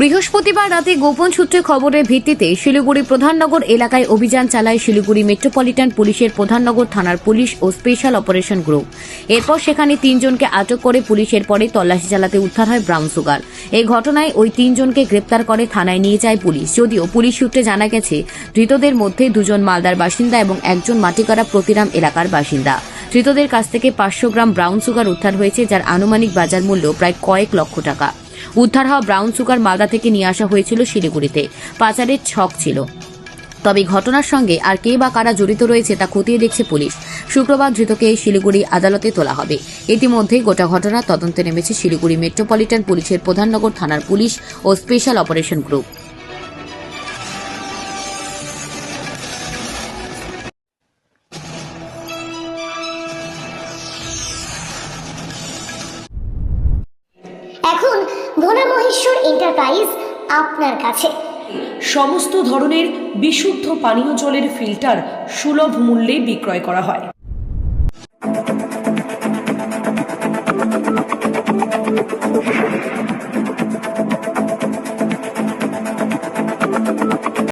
বৃহস্পতিবার রাতে গোপন সূত্রে খবরের ভিত্তিতে শিলিগুড়ি প্রধাননগর এলাকায় অভিযান চালায় শিলিগুড়ি মেট্রোপলিটন পুলিশের প্রধাননগর থানার পুলিশ ও স্পেশাল অপারেশন গ্রুপ। এরপর সেখানে তিনজনকে আটক করে পুলিশের পরে তল্লাশি চালাতে উদ্ধার হয় ব্রাউন সুগার। এই ঘটনায় ওই তিনজনকে গ্রেপ্তার করে থানায় নিয়ে যায় পুলিশ। যদিও পুলিশ সূত্রে জানা গেছে, ধৃতদের মধ্যে দুজন মালদার বাসিন্দা এবং একজন মাটিকারা প্রতিরাম এলাকার বাসিন্দা। ধৃতদের কাছ থেকে পাঁচশো গ্রাম ব্রাউন সুগার উদ্ধার হয়েছে, যার আনুমানিক বাজার মূল্য প্রায় কয়েক লক্ষ টাকা। উদ্ধার হওয়া ব্রাউন সুগার মালদা থেকে নিয়ে আসা হয়েছিল শিলিগুড়িতে। পাচারের ছক ছিল। তবে ঘটনার সঙ্গে আর কে বা কারা জড়িত রয়েছে তা খতিয়ে দেখছে পুলিশ। শুক্রবার ধৃতকে শিলিগুড়ি আদালতে তোলা হবে। ইতিমধ্যেই গোটা ঘটনার তদন্তে নেমেছে শিলিগুড়ি মেট্রোপলিটন পুলিশের প্রধাননগর থানার পুলিশ ও special operation group. Bhola Maheshwar enterprise আপনার কাছে। সমস্ত ধরনের বিশুদ্ধ পানীয় জলের ফিল্টার সুলভ মূল্যে বিক্রয় করা হয়।